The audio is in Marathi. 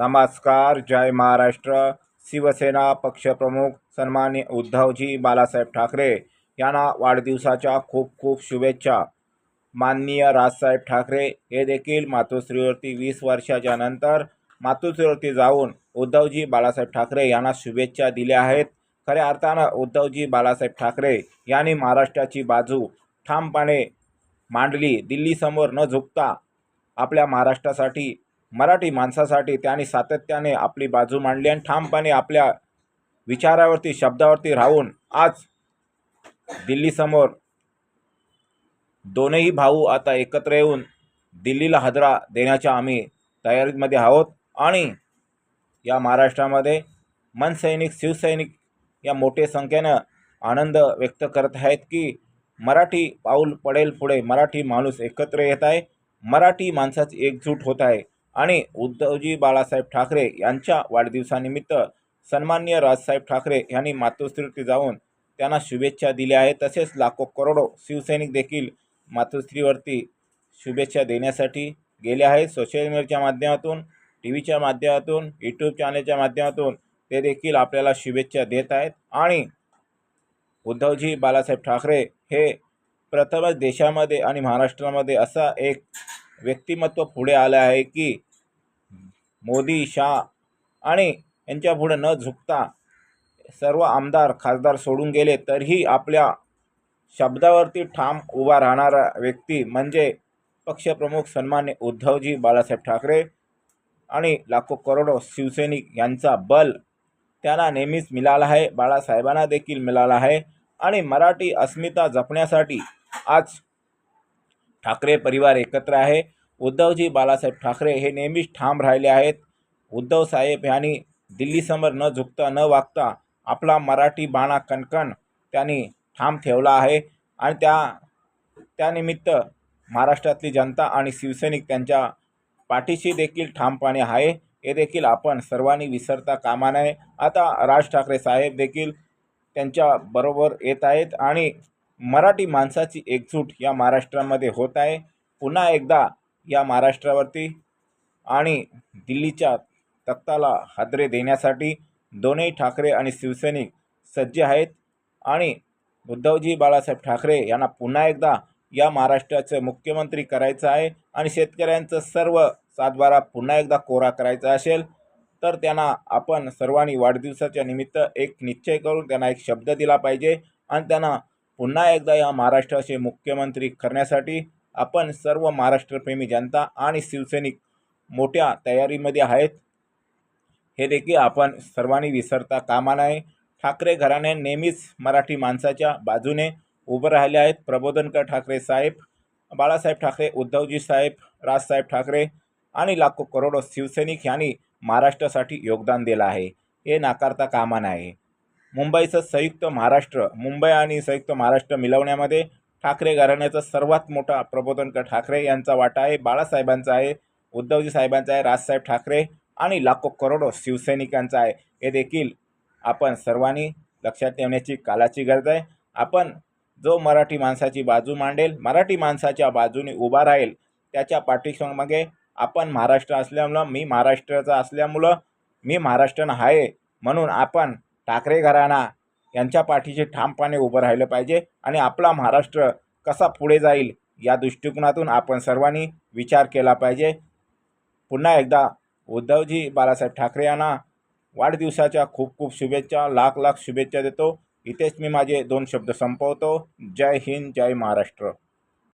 नमस्कार जय महाराष्ट्र. शिवसेना पक्षप्रमुख सन्मान्य उद्धवजी बालासाहेब ठाकरे यांना वाढदिवसाच्या खूप खूप शुभेच्छा. माननीय राजसाहेब ठाकरे हे देखील मातोश्रीवरती वीस वर्षाच्या नंतर मातोश्रीवरती जाऊन उद्धवजी बाळासाहेब ठाकरे यांना शुभेच्छा दिल्या आहेत. खऱ्या अर्थानं उद्धवजी बाळासाहेब ठाकरे यांनी महाराष्ट्राची बाजू ठामपणे मांडली. दिल्लीसमोर न झुकता आपल्या महाराष्ट्रासाठी मराठी माणसासाठी त्यांनी सातत्याने आपली बाजू मांडली आणि ठामपणे आपल्या विचारावरती शब्दावरती राहून आज दिल्लीसमोर दोनही भाऊ आता एकत्र येऊन दिल्लीला हजरा देण्याच्या आम्ही तयारीमध्ये आहोत. आणि या महाराष्ट्रामध्ये मनसैनिक शिवसैनिक या मोठ्या संख्येनं आनंद व्यक्त करत आहेत की मराठी पाऊल पडेल पुढे. मराठी माणूस एकत्र येत आहे. मराठी माणसाची एकजूट होत आहे. आणि उद्धवजी बाळासाहेब ठाकरे यांच्या वाढदिवसानिमित्त सन्माननीय राजसाहेब ठाकरे यांनी मातोश्रीवरती जाऊन त्यांना शुभेच्छा दिल्या आहेत. तसेच लाखो करोडो शिवसैनिक देखील मातोश्रीवरती शुभेच्छा देण्यासाठी गेले आहेत. सोशल मीडियाच्या माध्यमातून टी व्हीच्या माध्यमातून यूट्यूब चॅनलच्या माध्यमातून ते देखील आपल्याला शुभेच्छा देत आहेत. आणि उद्धवजी बाळासाहेब ठाकरे हे प्रथमच देशामध्ये आणि महाराष्ट्रामध्ये असा एक व्यक्तिमत्व पुढे आलं आहे की मोदी शाह आणि यांच्यापुढे न झुकता सर्व आमदार खासदार सोडून गेले तरीही आपल्या शब्दावरती ठाम उभा राहणारा व्यक्ती म्हणजे पक्षप्रमुख सन्मान्य उद्धवजी बाळासाहेब ठाकरे आणि लाखो करोडो शिवसैनिक यांचा बल त्यांना नेहमीच मिळाला आहे बाळासाहेबांना देखील मिळाला आहे आणि मराठी अस्मिता जपण्यासाठी आज ठाकरे परिवार एकत्र आहे. उद्धवजी बाळासाहेब ठाकरे हे नेहमीच ठाम राहिले आहेत. उद्धव साहेब यांनी दिल्लीसमोर न झुकता न वागता आपला मराठी बाणा कणकण त्यांनी ठाम ठेवला आहे आणि त्या त्यानिमित्त महाराष्ट्रातली जनता आणि शिवसैनिक त्यांच्या पाठीशी देखील ठामपणे आहे. हे देखील आपण सर्वांनी विसरता कामा नये. आता राज ठाकरे साहेब देखील त्यांच्या बरोबर येत आहेत आणि मराठी माणसाची एकजूट या महाराष्ट्रामध्ये होत आहे. पुन्हा एकदा या महाराष्ट्रावरती आणि दिल्लीच्या तख्ताला हादरे देण्यासाठी दोन्ही ठाकरे आणि शिवसैनिक सज्ज आहेत. आणि उद्धवजी बाळासाहेब ठाकरे यांना पुन्हा एकदा या महाराष्ट्राचे मुख्यमंत्री करायचं आहे आणि शेतकऱ्यांचं सर्व सातबारा पुन्हा एकदा कोरा करायचा असेल तर त्यांना आपण सर्वांनी वाढदिवसाच्या निमित्त एक निश्चय करून त्यांना एक शब्द दिला पाहिजे आणि त्यांना पुन्हा एकदा या महाराष्ट्राचे मुख्यमंत्री करण्यासाठी आपण सर्व महाराष्ट्रप्रेमी जनता आणि शिवसैनिक मोठ्या तयारीमध्ये आहेत. हे देखील आपण सर्वांनी विसरता कामा नये. ठाकरे घराणे नेहमीच मराठी माणसाच्या बाजूने उभं राहिले आहेत. प्रबोधनकर ठाकरे साहेब बाळासाहेब ठाकरे उद्धवजी साहेब राजसाहेब ठाकरे आणि लाखो करोडो शिवसैनिक यांनी महाराष्ट्रासाठी योगदान दिलं आहे. हे नाकारता कामा नाही मुंबईचं संयुक्त महाराष्ट्र मुंबई आणि संयुक्त महाराष्ट्र मिळवण्यामध्ये ठाकरे घराण्याचा सर्वात मोठा प्रबोधनकर ठाकरे यांचा वाटा आहे बाळासाहेबांचा आहे उद्धवजी साहेबांचा आहे राजसाहेब ठाकरे आणि लाखो करोडो शिवसैनिकांचा आहे. हे देखील आपण सर्वांनी लक्षात ठेवण्याची कालाची गरज आहे. आपण जो मराठी माणसाची बाजू मांडेल मराठी माणसाच्या बाजूने उभा राहील त्याच्या पाठीमागे आपण महाराष्ट्र असल्यामुळं मी महाराष्ट्राचा असल्यामुळं मी महाराष्ट्रन आहे म्हणून आपण ठाकरे घराणा यांच्या पाठीशी ठामपणे उभं राहिलं पाहिजे आणि आपला महाराष्ट्र कसा पुढे जाईल या दृष्टिकोनातून आपण सर्वांनी विचार केला पाहिजे. पुन्हा एकदा उद्धवजी बाळासाहेब ठाकरे यांना वाढदिवसाच्या खूप खूप शुभेच्छा लाख लाख शुभेच्छा देतो. इथेच मी माझे दोन शब्द संपवतो. जय हिंद जय महाराष्ट्र.